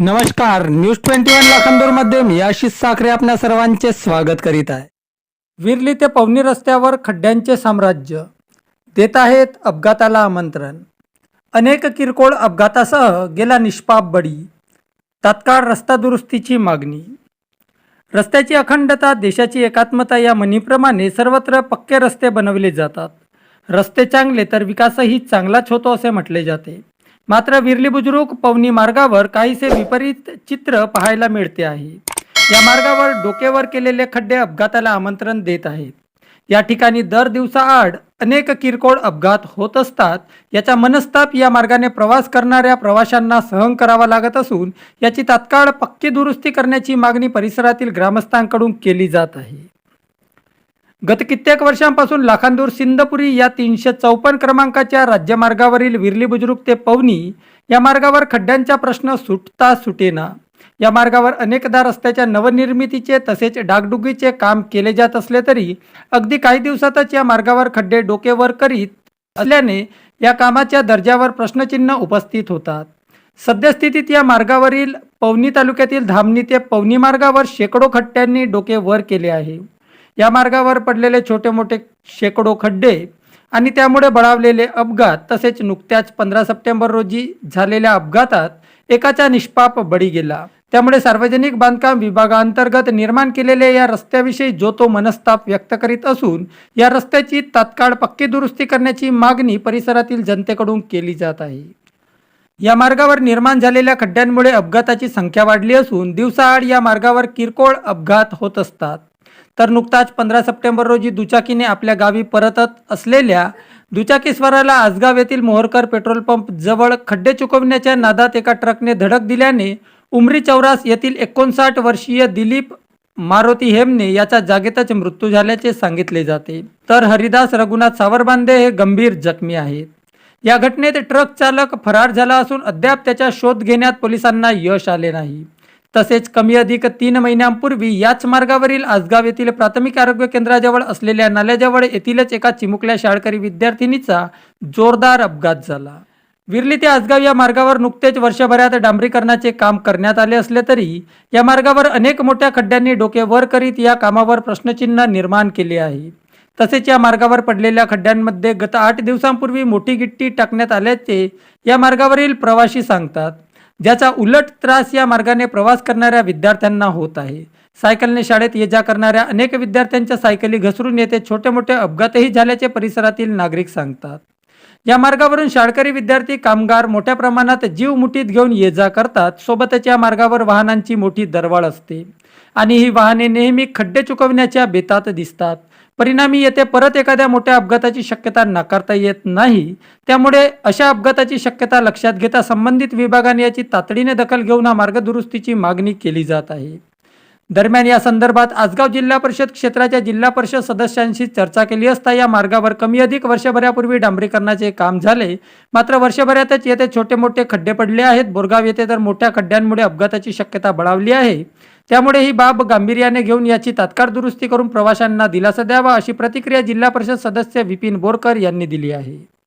नमस्कार news twenty one लाखांदूरमध्ये मी आशिष साखरे आपल्या सर्वांचे स्वागत करीत आहे. विरली ते पवनी रस्त्यावर खड्ड्यांचे साम्राज्य देत आहेत अपघाताला आमंत्रण. अनेक किरकोळ अपघातासह गेला निष्पाप बळी. तात्काळ रस्ता दुरुस्तीची मागणी. रस्त्याची अखंडता देशाची एकात्मता या म्हणीप्रमाणे सर्वत्र पक्के रस्ते बनवले जातात. रस्ते चांगले तर विकासही चांगलाच होतो असे म्हटले जाते. मात्र विरली बुजुर्ग पवनी मार्गावर काहीसे विपरीत चित्र पाहायला मिळते आहे. या मार्गावर डोकेवर केलेले खड्डे अपघाताला आमंत्रण देत आहेत. या ठिकाणी दर दिवसाआड अनेक किरकोळ अपघात होत असतात. याचा मनस्ताप या मार्गाने प्रवास करणाऱ्या प्रवाशांना सहन करावा लागत असून याची तात्काळ पक्की दुरुस्ती करण्याची मागणी परिसरातील ग्रामस्थांकडून केली जात आहे. गत कित्येक वर्षांपासून लाखांदूर सिंदपुरी या तीनशे चौपन्न क्रमांकाच्या राज्यमार्गावरील विरली बुजुर्ग ते पवनी या मार्गावर खड्ड्यांचा प्रश्न सुटता सुटेना. या मार्गावर अनेकदा रस्त्याच्या नवनिर्मितीचे तसेच डागडुगीचे काम केले जात असले तरी अगदी काही दिवसातच या मार्गावर खड्डे डोकेवर करीत असल्याने या कामाच्या दर्जावर प्रश्नचिन्ह उपस्थित होतात. सद्यस्थितीत या मार्गावरील पवनी तालुक्यातील धामणी ते पवनी मार्गावर शेकडो खड्ड्यांनी डोके वर केले आहे. या मार्गावर पडलेले छोटे मोठे शेकडो खड्डे आणि त्यामुळे बळावलेले अपघात तसेच नुकत्याच पंधरा सप्टेंबर रोजी झालेल्या अपघातात एकाचा निष्पाप बळी गेला. त्यामुळे सार्वजनिक बांधकाम विभागाअंतर्गत निर्माण केलेल्या या रस्त्याविषयी जो तो मनस्ताप व्यक्त करीत असून या रस्त्याची तात्काळ पक्की दुरुस्ती करण्याची मागणी परिसरातील जनतेकडून केली जात आहे. या मार्गावर निर्माण झालेल्या खड्ड्यांमुळे अपघाताची संख्या वाढली असून दिवसाआड या मार्गावर किरकोळ अपघात होत असतात. तर नुकताच पंधरा सप्टेंबर रोजी दुचाकीने आपल्या गावी परतत असलेल्या दुचाकीस्वाराला आसगाव येथील मोहरकर पेट्रोल पंप जवळ खड्डे चुकवण्याच्या नादात एका ट्रकने धडक दिल्याने उमरी चौरास येथील एकोणसाठ वर्षीय दिलीप मारुती हेमने याचा जागेतच मृत्यू झाल्याचे सांगितले जाते. तर हरिदास रघुनाथ सावरबांदे हे गंभीर जखमी आहेत. या घटनेत ट्रक चालक फरार झाला असून अद्याप त्याचा शोध घेण्यात पोलिसांना यश आले नाही. तसेच कमी अधिक तीन महिन्यांपूर्वी याच मार्गावरील आसगाव येथील प्राथमिक आरोग्य केंद्राजवळ असलेल्या नाल्याजवळ येथीलच एका चिमुकल्या शाळकरी विद्यार्थिनीचा जोरदार अपघात झाला. विरली ते आसगाव या मार्गावर नुकतेच वर्षभरात डांबरीकरणाचे काम करण्यात आले असले तरी या मार्गावर अनेक मोठ्या खड्ड्यांनी डोके वर करीत या कामावर प्रश्नचिन्ह निर्माण केले आहे. तसेच या मार्गावर पडलेल्या खड्ड्यांमध्ये गत आठ दिवसांपूर्वी मोठी गिट्टी टाकण्यात आल्याचे या मार्गावरील प्रवासी सांगतात. ज्याचा उलट त्रास या मार्गाने प्रवास करणाऱ्या विद्यार्थ्यांना होत आहे. सायकलने शाळेत ये जा करणाऱ्या अनेक विद्यार्थ्यांच्या सायकली घसरून येते. छोटे मोठे अपघातही झाल्याचे परिसरातील नागरिक सांगतात. या मार्गावरून शाळकरी विद्यार्थी कामगार मोठ्या प्रमाणात जीव मुठीत घेऊन ये जा करतात. सोबतच या मार्गावर वाहनांची मोठी दरवाळ असते. आणि ही वाहने नेहमी खड्डे चुकवण्याच्या बेतात दिसतात. परिणामी येथे परत एखाद्या मोठ्या अपघाताची शक्यता नाकारता येत नाही. त्यामुळे अशा अपघाताची शक्यता लक्षात घेता संबंधित विभागाने याची तातडीने दखल घेऊन हा मार्ग दुरुस्तीची मागणी केली जात आहे. दरम्यान या संदर्भात आसगाव जिल्हा परिषद क्षेत्राच्या जिल्हा परिषद सदस्यांशी चर्चा केली असता या मार्गावर कमी अधिक वर्षभरापूर्वी डांबरीकरणाचे काम झाले. मात्र वर्षभरातच येथे छोटे मोठे खड्डे पडले आहेत. बोरगाव येथे तर मोठ्या खड्ड्यांमुळे अपघाताची शक्यता बळावली आहे. त्यामुळे ही बाब गांभीर्याने घेऊन याची तात्काळ दुरुस्ती करून प्रवाशांना दिलासा द्यावा अशी प्रतिक्रिया जिल्हा परिषद सदस्य विपिन बोरकर यांनी दिली आहे.